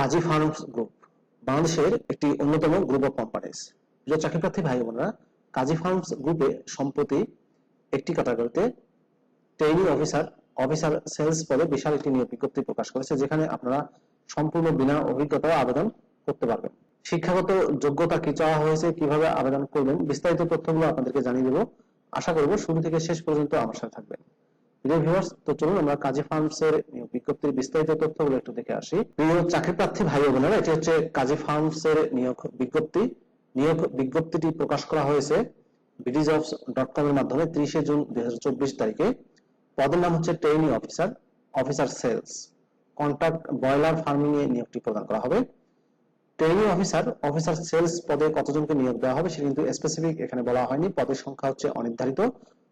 কাজী farms group, বাংলাদেশের একটি অন্যতম গ্রুপ অফ কোম্পানিজ প্রিয় চাকরিপ্রার্থী ভাই বোনেরা, কাজী ফার্মস গ্রুপে সম্প্রতি একটি ক্যাটাগরিতে ট্রেনিং অফিসার অফিসার সেলস পদে বিশাল একটি নিয়োগ বিজ্ঞপ্তি প্রকাশ করেছে, যেখানে আপনারা সম্পূর্ণ বিনা অভিজ্ঞতায় আবেদন করতে পারবেন। শিক্ষাগত যোগ্যতা কি চাওয়া হয়েছে, কীভাবে আবেদন করবেন, বিস্তারিত তথ্যগুলো আপনাদেরকে জানিয়ে দেব। আশা করব শুরু থেকে শেষ পর্যন্ত আমার সাথে থাকবেন। প্রিয় তো চলুন আমরা কাজী ফার্মস এর বিজ্ঞপ্তির বিস্তারিত তথ্যগুলো একটু দেখে আসি। প্রিয় চাকরি প্রার্থী ভাই বোনেরা, এটি হচ্ছে কাজী ফার্মস এর নিয়োগ বিজ্ঞপ্তি। নিয়োগ বিজ্ঞপ্তিটি প্রকাশ করা হয়েছে বিডিজবস ডট কম এর মাধ্যমে ত্রিশে জুন দুই তারিখে। পদের নাম হচ্ছে training officer officer sales contract broiler farming এ নিয়োগটি প্রদান করা হবে। ট্রেনিং অফিসার অফিসার সেলস পদে কতজনকে নিয়োগ দেওয়া হবে সেটা কিন্তু স্পেসিফিক এখানে বলা হয়নি। পদের সংখ্যা হচ্ছে অনির্ধারিত।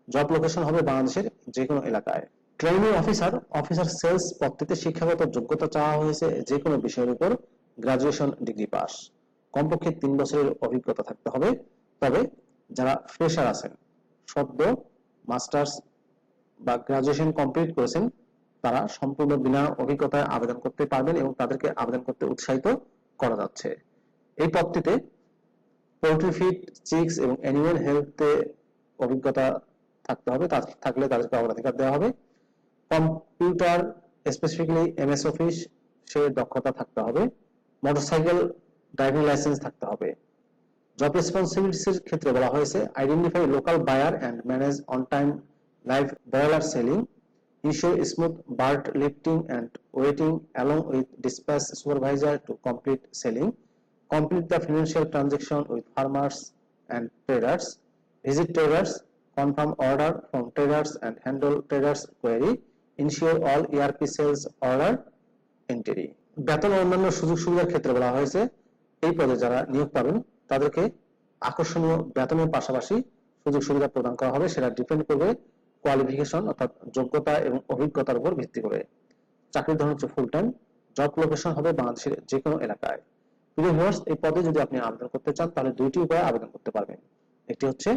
জব লোকেশন হবে বাংলাদেশের যে কোনো এলাকায়। ট্রেনিং অফিসার অফিসার সেলস পদটিতে শিক্ষাগত যোগ্যতা চাওয়া হয়েছে যে কোনো বিষয়ের উপর গ্রাজুয়েশন ডিগ্রি পাস কমপক্ষে তিন বছরের অভিজ্ঞতা থাকতে হবে। তবে যারা ফ্রেশার আছেন, সদ্য মাস্টার্স বা গ্রাজুয়েশন কমপ্লিট করেছেন, তারা সম্পূর্ণ বিনা অভিজ্ঞতায় আবেদন করতে পারবেন এবং তাদেরকে আবেদন করতে উৎসাহিত করা যাচ্ছে। এই পদটিতে পোল্ট্রি ফিড চিক্স এবং অ্যানিমাল হেলথে অভিজ্ঞতা থাকতে হবে তা থাকলে তাদেরকে অগ্রাধিকার দেওয়া হবে। Computer specifically M S office সে দক্ষতা থাকতে হবে। মোটরসাইকেল ড্রাইভিং লাইসেন্স থাকতে হবে। জব রেসপন্সিবিলিটিসের ক্ষেত্রে বলা হয়েছে identify local buyer and manage on time live broiler selling ensure smooth bird lifting and weighting along with dispatch supervisor to complete selling complete the financial transaction with farmers and traders visit traders confirm order from traders and handle traders query, ensure all ERP sales order entry. বেতন অন্যান্য সুযোগ সুবিধার ক্ষেত্রে বলা হয়েছে, এই পদে যারা নিয়োগ পাবেন, তাদেরকে আকর্ষণীয় বেতনের পাশাপাশি সুযোগ সুবিধা প্রদান করা হবে, সেটা ডিপেন্ড করবে কোয়ালিফিকেশন অর্থাৎ যোগ্যতা এবং অভিজ্ঞতার উপর ভিত্তি করে। চাকরির ধরন হচ্ছে ফুল টাইম জব লোকেশন হবে বাংলাদেশের যে কোনো এলাকায়। প্রিয় এই পদে যদি আপনি আবেদন করতে চান, তাহলে দুইটি উপায়ে আবেদন করতে পারবেন। একটি হচ্ছে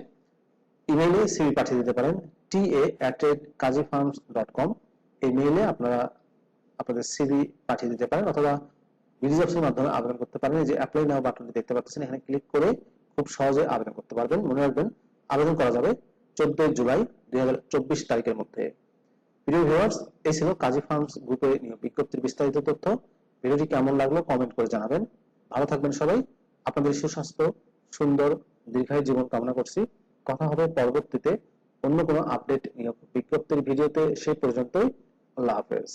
ইমেইলে সিভি পাঠিয়ে দিতে পারেন টি এ কাজী ফার্মস ডট কম এই মেইলে আপনারা আপনাদের সিভি পাঠিয়ে দিতে পারেন অথবা বিডিজবসের মাধ্যমে আবেদন করতে পারেন। যে অ্যাপ্লাই নাও বাটনটি দেখতে পাচ্ছেন, এখানে ক্লিক করে খুব সহজে আবেদন করতে পারবেন। মনে রাখবেন, আবেদন করা যাবে চোদ্দই জুলাই দুই হাজার চব্বিশ তারিখের মধ্যে। প্রিয় ভিউয়ার্স এই ছিল কাজী ফার্মস গ্রুপে নিয়োগ বিজ্ঞপ্তির বিস্তারিত তথ্য। ভিডিওটি কেমন লাগল কমেন্ট করে জানাবেন। ভালো থাকবেন সবাই। আপনাদের সুস্বাস্থ্য, সুন্দর, দীর্ঘায়ু জীবন কামনা করছি। কথা হবে পরবর্তীতে অন্য কোনো আপডেট বিজ্ঞপ্তির ভিডিওতে সে পর্যন্তই আল্লাহ হাফেজ।